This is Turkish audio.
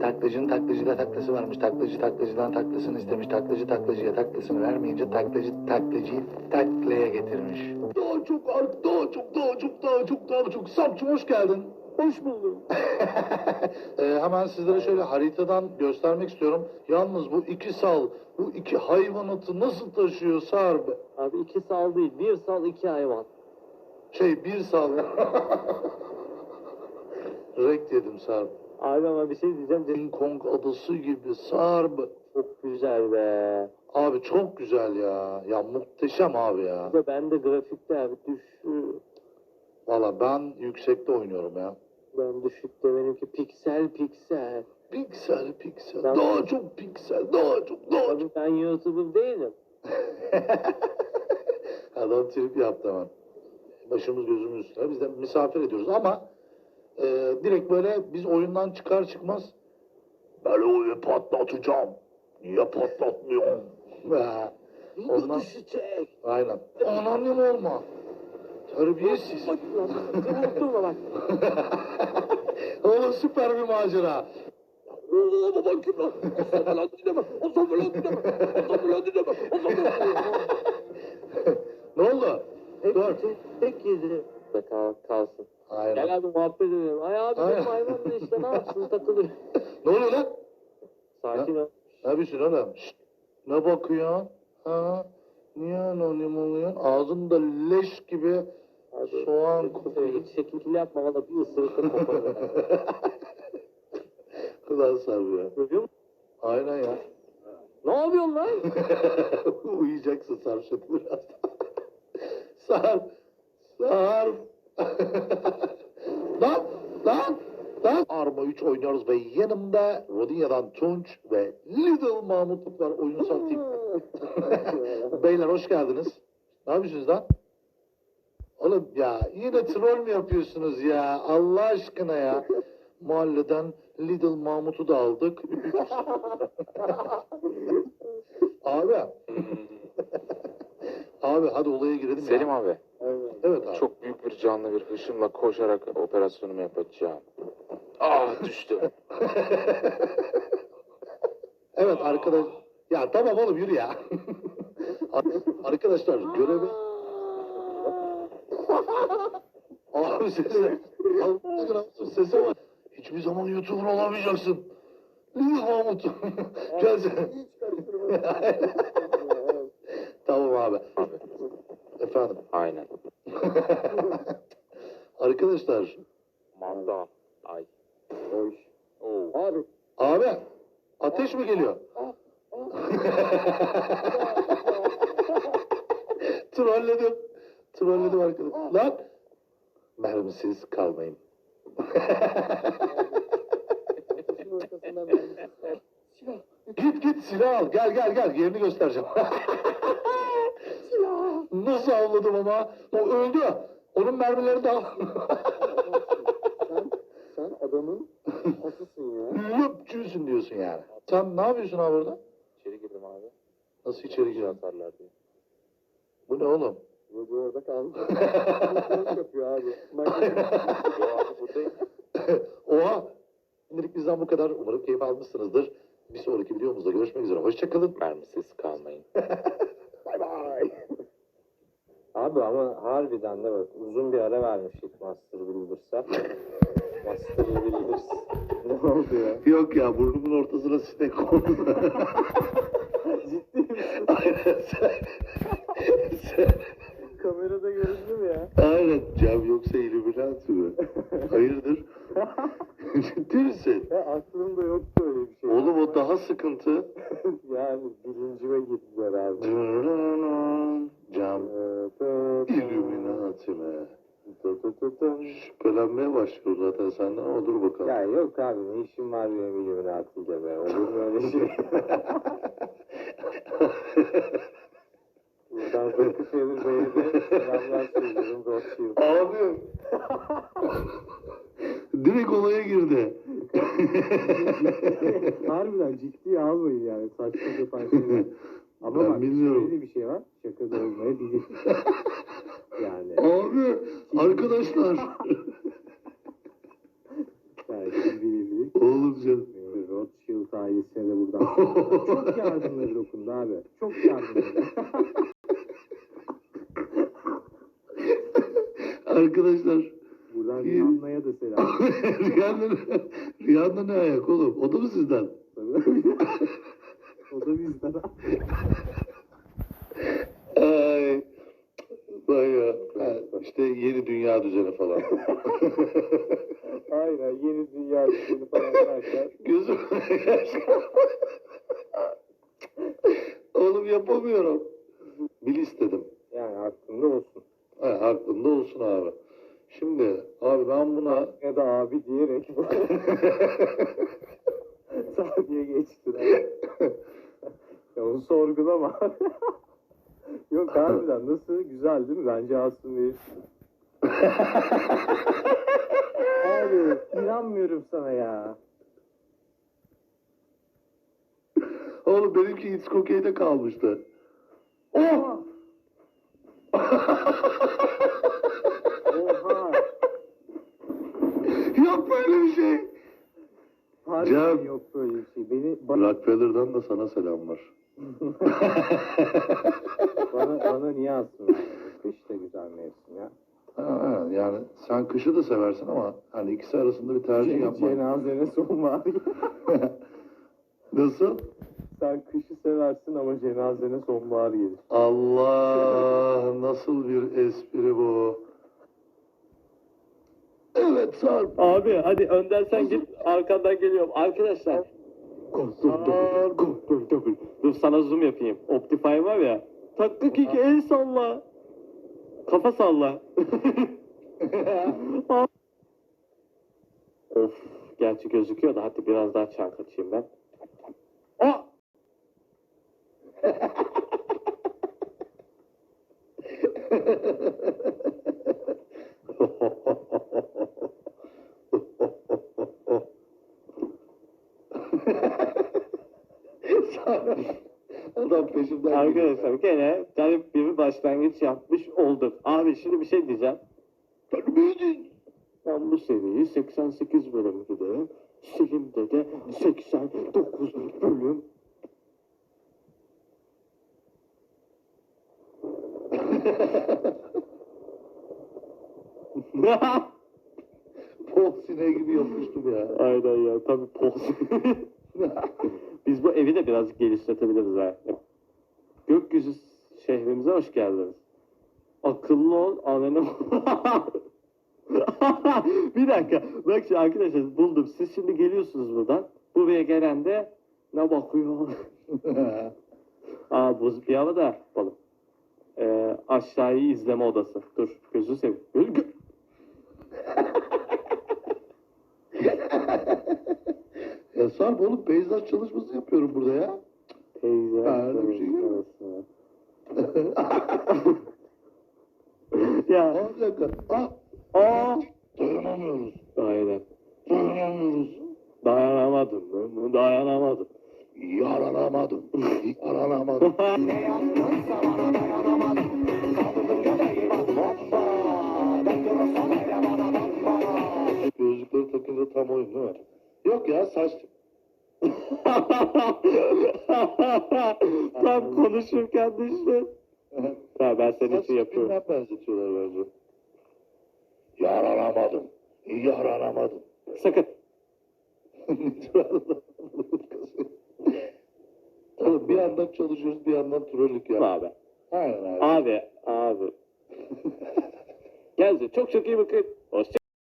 Taklacının taklacıda taklası varmış. Taklacı taklacıdan taklasını istemiş. Taklacı taklacıya taklasını vermeyince taklacı taklacıyı taklaya getirmiş. Daha çok daha çok, daha çok, daha çok, daha çok. Sapçım hoş geldin. Hoş buldum. ee, hemen sizlere şöyle haritadan göstermek istiyorum. Yalnız bu iki sal, bu iki hayvanatı nasıl taşıyor Sarp? Abi iki sal değil. Bir sal iki hayvan. Şey bir sal. Rek dedim Sarp. Abi ama bir şey diyeceğim. King Kong adası gibi Sarp. Çok güzel be. Abi çok güzel ya. Ya muhteşem abi ya. Bir de ben de grafikte abi düşük. Valla ben yüksekte oynuyorum ya. Ben düşükte benimki piksel piksel. Piksel piksel. Ben- Daha çok piksel. Daha çok daha çok. Abi ben YouTuber değilim. Adam trip yaptı hemen. Başımız gözümüz üstüne. Biz de misafir ediyoruz ama e, direkt böyle biz oyundan çıkar çıkmaz ben oyunu patlatacağım. Niye patlatmıyorum? Ha, Ondan... düşecek. Aynen. Anonim olma. Terbiyesiz. Lan. Kıvırtma bak. Oğlum süper bir macera. Oo baba kim lan? O falan dinleme. O falan dinleme. O falan dinleme. O falan ne oldu? Dur. Tek, tek yedi. Kal, kalsın. Aynen. Gel abi muhabbet edelim. Ay abi Aynen. benim hayvan da işte ne yapsın takılır. Ne oluyor lan? Sakin ol. Ne yapıyorsun oğlum? Şşt, ne bakıyorsun? Ha? Niye anonim oluyorsun? Ağzında leş gibi Abi, soğan kokuyor. Hiç şekil yapma valla bir ısırıkta koparım. Ulan sarıyor. Görüyor musun? Aynen ya. Ne yapıyorsun lan? Uyuyacaksın sarşıt biraz. Sarp. Sarp. lan. Lan. Lan. Arma 3 oynuyoruz ve yanımda Rodinya'dan Tunç ve Little Mahmut var. Oyun satayım. Beyler hoş geldiniz. Ne yapıyorsunuz lan? Oğlum ya yine troll mü yapıyorsunuz ya? Allah aşkına ya. Mahalleden Little Mahmut'u da aldık. abi. abi hadi olaya girelim Selim ya. abi, Evet abi. çok büyük bir canlı bir hışımla koşarak operasyonumu yapacağım. Ah düştüm. Evet arkadaş. Ya tamam oğlum yürü ya. Ar- Arkadaşlar görevi... Abi. Allah aşkına sese bak. Hiçbir zaman YouTuber olamayacaksın. Little Mahmut. Gel sen. tamam abi. Abi, Efendim. aynen. Arkadaşlar. Manda. Ay. Oy. Oo. Abi. Abi. Ateş mi geliyor? Trolledim. Trolledim arkadaşlar. Lan. Mermisiz kalmayın. Git git silah al. Gel gel gel. Yerini göstereceğim. Nasıl avladım ama. O öldü. Onun mermileri al. Sen, sen adamın hasısın ya. Löpçüsün diyorsun yani. Sen ne yapıyorsun abi orada? İçeri girdim abi. Nasıl içeri giriyorsun? atarlar diye. Bu ne oğlum? Bu, bu orada kaldı. yapıyor abi. Yo abi buradayım. Oha! Şimdilik bizden bu kadar. Umarım keyif almışsınızdır. Bir sonraki videomuzda görüşmek üzere. Hoşçakalın. Mermisiz kalmayın. Abi ama harbiden de bak uzun bir ara vermiştik Master Builders'a. Master Builders. ne oldu ya? Yok ya burnumun ortasına sinek kondu. Ciddi misin? Aynen sen. sen. Kamerada göründü mü ya? Aynen Cem yoksa Illuminati mi? Hayırdır? Ciddi misin? ya aklımda yoktu öyle bir şey. Oğlum o daha sıkıntı. yani bilincime gittiler abi. Cem Illuminati mi? Şüphelenmeye başlıyor zaten senden dur bakalım. Ya yok abi ne işim var benim Illuminati'yle be. Olur mu öyle şey? Buradan Rockefeller Bey'e de selamlar söylüyorum Rothschild. Abi. Direkt olaya girdi. Harbiden ciddiye almayın yani saçma sapan şeyler. Ama Ben bak bilmiyorum. şöyle bir şey var. Şaka da olmayabilir. yani. Abi arkadaşlar. Oğlum canım. ailesine de buradan. Çok yardımları dokundu abi. Çok yardımları. Arkadaşlar Buradan. Rihanna'ya da selam. Rihanna, Rihanna ne ayak oğlum? O da mı sizden? O da bizden. Ay. Ya. Ha, İşte yeni dünya düzeni falan. Aynen yeni dünya düzeni falan derken. Gözüm Oğlum yapamıyorum. Bil istedim. Yani aklında olsun. Ha, aklında olsun abi. Şimdi abi ben buna Ya da abi diyerek. Sahneye geçtin. ya onu sorgulama. Yok harbiden nasıl? Güzel değil mi? Bence aslında. Abi inanmıyorum sana ya. oğlum benimki It's Cokey'de kalmıştı. Oh! Oha. Yok böyle bir şey. Harbiden Cem. yok böyle bir şey. Beni bana, Rockefeller'dan da sana selam var. bana, bana niye aslında? Kış da güzel mevsim ya. Ha, ha, yani sen kışı da seversin ama hani ikisi arasında bir tercih yapmak. Cenazene son var. Nasıl? Sen kışı seversin ama cenazene sonbahar gelir. Allah nasıl bir espri bu. Sarp. Abi hadi önden sen git arkandan geliyorum. Arkadaşlar. Dur sana zoom yapayım. Optify var ya. Taktık iki el salla. Kafa salla. of. Gerçi gözüküyor da hadi biraz daha çark açayım ben. Aa! Adam peşimden Arkadaşlar gene garip bir başlangıç yapmış olduk. Abi şimdi bir şey diyeceğim. geliyor. Ben bu seriyi 88 bölüm giderim. Selim'de de 89 bölüm. Sineği gibi yapmıştım ya. Aynen ya tabii poz. Biz bu evi de biraz genişletebiliriz ha. Gökyüzü şehrimize hoş geldiniz. Akıllı ol, ananı... bir dakika. Bak şimdi arkadaşlar buldum. Siz şimdi geliyorsunuz buradan. Buraya gelen de ne bakıyor? Aa bu bir hava da yapalım. Ee, aşağıyı izleme odası. Dur gözü seveyim. Ya Sarp oğlum peyzaj çalışması yapıyorum burada ya. Teyze. Ha, öyle bir şey yok. ya. Aa, bir dakika. Ah, Aa. dayanamıyoruz. Aynen. Dayanamıyoruz. Dayanamadım. ben, Dayanamadım. Yaranamadım. Yaranamadım. Gözlükleri takınca tam oyun değil mi? Yok ya saç. Tam konuşurken düştü. Ha, ben senin saç için yapıyorum. tipinden benzetiyorlar bence. Yaranamadım. Yaranamadım. Sakın. Oğlum bir yandan çalışıyoruz bir yandan trollük ya. Abi. Aynen abi. Abi. Abi. Geldi. Çok çok iyi bakın.